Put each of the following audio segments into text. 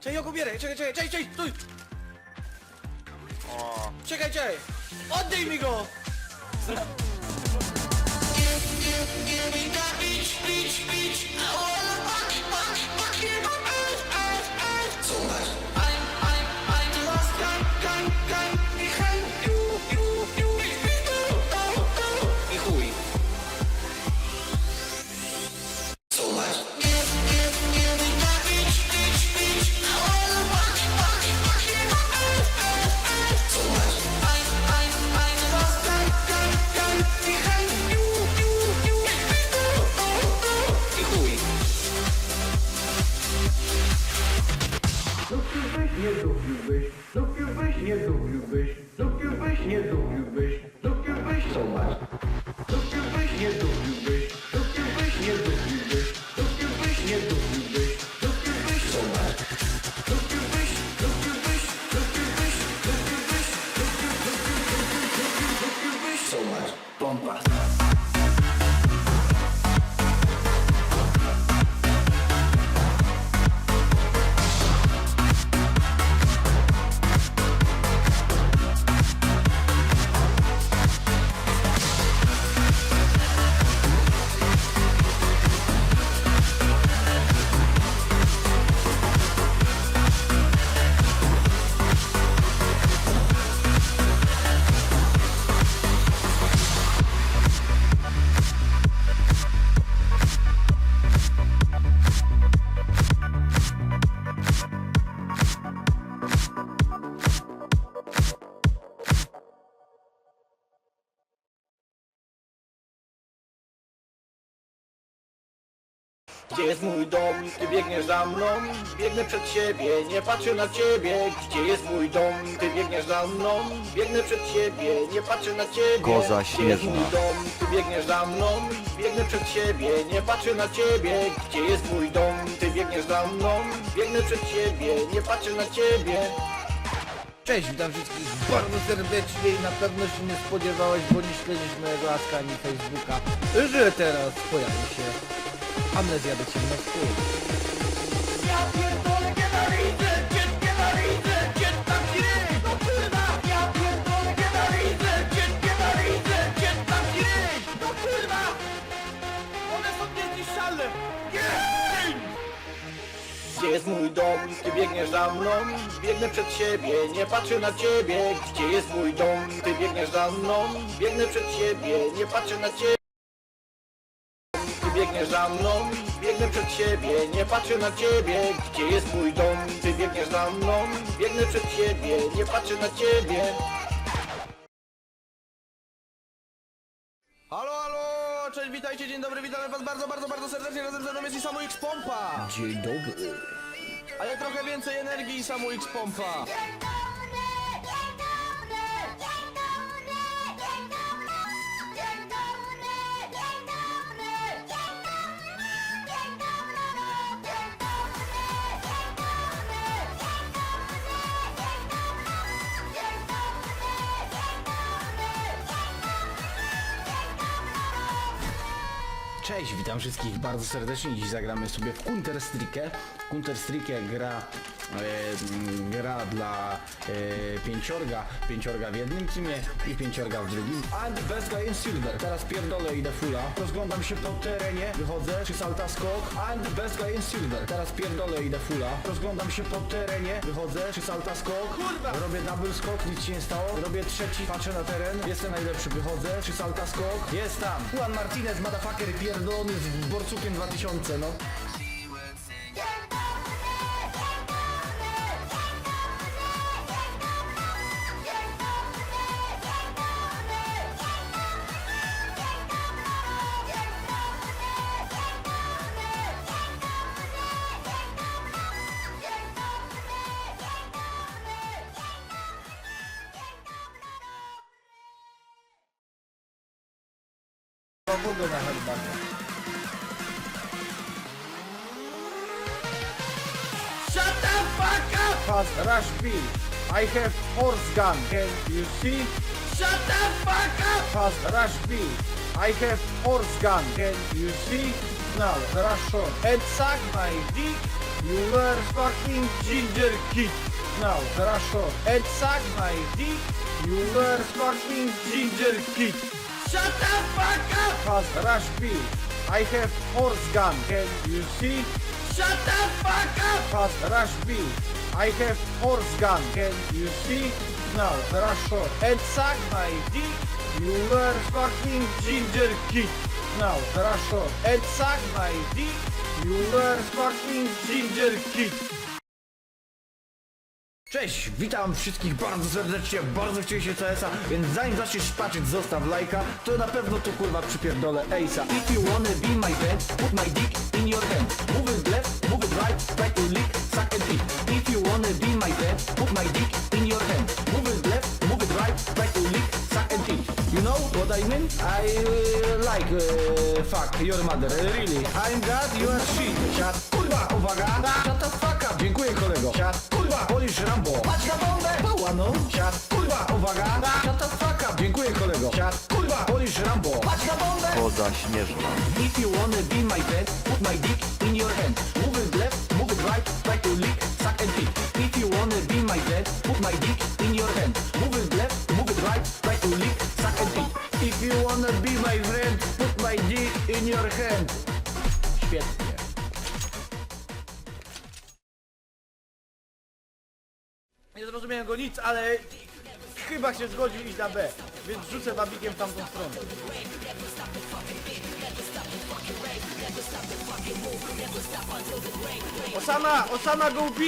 Czekaj, ja go bierę, czekaj, czekaj, czekaj, czekaj, stój! O, Czekaj, czekaj! Oddaj mi go! I Gdzie jest mój dom? Ty biegniesz za mną, biegnę przed siebie, nie patrzę na ciebie. Gdzie jest mój dom? Ty biegniesz za mną, biegnę przed siebie, nie patrzę na ciebie. Koza Gdzie jest śnieżna. mój dom? Ty biegniesz za mną, biegnę przed siebie, nie patrzę na ciebie. Gdzie jest mój dom? Ty biegniesz za mną, biegnę przed siebie, nie patrzę na ciebie. Cześć, witam wszystkich bardzo serdecznie i na pewno się nie spodziewałeś, bo nie śledzisz mojego Aska ani Facebooka, że teraz pojawi się amnezja do ciemności. Ja pierdolę, nienawidzę cię, nienawidzę cię, tam ci ryj, no kurwa! Ja pierdolę, nienawidzę cię, nienawidzę cię, tam ci ryj, no kurwa! One są niezniszczalne! Jej! Gdzie jest mój dom? Ty biegniesz za mną, biegnę przed siebie, nie patrzę na ciebie. Gdzie jest mój dom? Ty biegniesz za mną, biegnę przed siebie, nie patrzę na ciebie. Biegniesz za mną, biegnę przed siebie, nie patrzę na ciebie. Gdzie jest mój dom? Ty biegniesz za mną, biegnę przed siebie, nie patrzę na ciebie. Halo, halo! Cześć, witajcie, dzień dobry, witamy was bardzo, bardzo, bardzo serdecznie. Razem ze mną jest i Samu X Pompa! Dzień dobry. Ale trochę więcej energii i Samu X Pompa! Cześć, witam wszystkich bardzo serdecznie. Dziś zagramy sobie w Counter Strike. Counter Strike gra, e, gra dla e, pięciorga, pięciorga w jednym teamie i pięciorga w drugim. And best guy in silver. Teraz pierdolę, idę fulla. Rozglądam się po terenie, wychodzę, czy salta skok. And best guy in silver. Teraz pierdolę, idę fulla. Rozglądam się po terenie, wychodzę, czy salta skok. Robię double skok, nic się nie stało. Robię trzeci, patrzę na teren. Jestem najlepszy, wychodzę, czy salta skok. Jest tam. Juan Martinez, motherfucker, pierdolony z borcukiem 2000, no. তখন তো দেখা বাঁচা Shut the fuck up! Fast rush B. I have horse gun. Can you see? Shut the fuck up! Fast rush B. I have horse gun. Can you see? Now rush short. And suck my dick. You were fucking ginger kid. Now rush short. And suck my dick. You were fucking ginger kid. Shut the fuck up! Rush B. I have horse gun. Can you see? Shut the fuck up! Rush B. I have horse gun. Can you see? Now rush short. And suck my dick. You are fucking ginger kid. Now rush short. And suck my dick. You are fucking ginger kid. Cześć, witam wszystkich bardzo serdecznie, bardzo chcieliście CS-a, więc zanim zaczniesz patrzeć, zostaw lajka, to na pewno tu kurwa przypierdolę Ace'a. If you wanna be my friend, put my dick in your hand. Move it left, move it right, try to lick, suck and eat. If you wanna be my friend, put my dick in your hand. Move it left, move it right, try to lick, suck and eat. You know what I mean? I uh, like uh, fuck your mother, really. I'm God, you are shit. Siad, kurwa, uwaga, shut the fuck up. Dziękuję kolego. Polish Rambo. Patrz na bombę. Pała no. Siad, kurwa, uwaga, up. Dziękuję kolego. Siad, kurwa, Polish Rambo. Patrz na bombę. Poza śnieżna. If you wanna be my put my dick in your hand. Move it left, move it right, try to lick, suck and eat. If you wanna be my put my dick in your hand. Move it left, move it right, try to lick, suck and eat. If you wanna be my friend, put my dick in your hand. Zrozumiałem go nic, ale chyba się zgodził iść na B, więc rzucę wabikiem w tamtą stronę. Osama, Osama go B!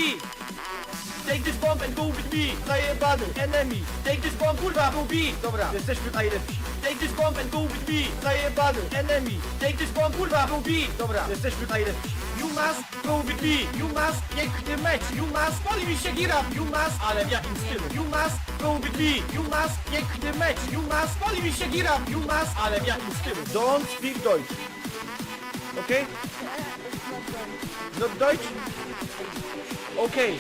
Take this bomb and go with me! Zajebany, enemy! Take this bomb, kurwa, go B! Dobra, jesteśmy najlepsi. Take this bomb and go with me! Zajebany, enemy! Take this bomb, kurwa, go B! Dobra, jesteśmy najlepsi. You must go with me! You must, piękny mecz! You must, poli mi się gira! You must, ale w jakim stylu? You must go with me! You must, piękny mecz! You must, poli mi się gira! You must, ale w jakim stylu? Don't speak Deutsch. Okay? Not Deutsch? Okay.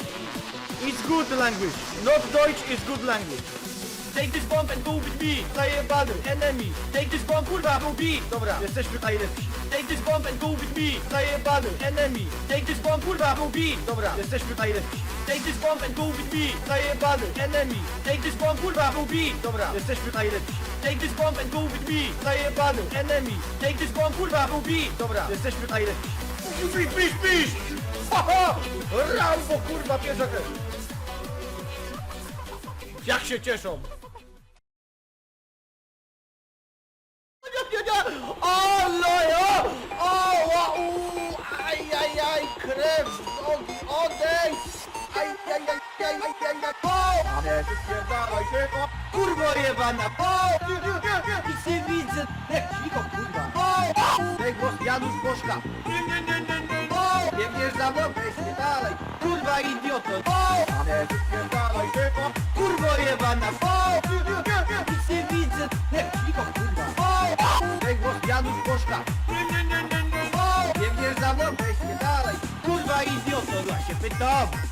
It's good language. Not Deutsch is good language. Take this bomb and go with me. Zajebany. Enemy. Take this bomb, kurwa, go B. Dobra, jesteśmy najlepsi. Take this bomb and go with me. Zajebany. Enemy. Take this bomb, kurwa, go B. Dobra, jesteśmy najlepsi. Take this bomb and go with me. Zajebany. Enemy. Take this bomb, kurwa, go B. Dobra, jesteśmy najlepsi. Take this bomb and go with me. Zajebany. Enemy. Take this bomb, kurwa, go B. Dobra, jesteśmy najlepsi. Pisz, pisz, pisz! Haha! Rambo, kurwa, pierwsza. Jak się cieszą! Kurwo jebana! Nic nie widzę! Cicho, kurwa! Daj głos, Janusz Bożka! Biegniesz za mną, weź dalej! Kurwa, idioto! Się! Kurwo jebana! Nic nie widzę! Cicho, kurwa! Daj głos, Janusz Bożka! Biegniesz za mną, weź dalej! Kurwa, idioto! Ja się pytam!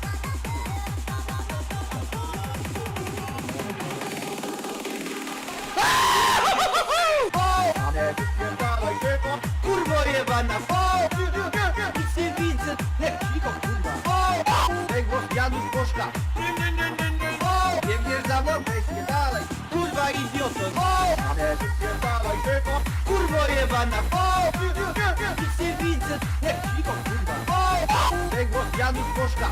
Jebana! O! Nic nie widzę! Nie, cicho, kurwa! O! Daj głos, Janusz nie!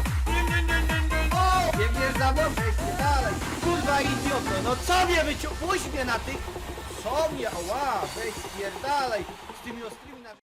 O! Za mną, weź dalej! Kurwa, idioto! No co mnie wyciął? Puść mnie na tych... Co mnie? Ała! Weź spierdalaj! Z tymi ostrymi na...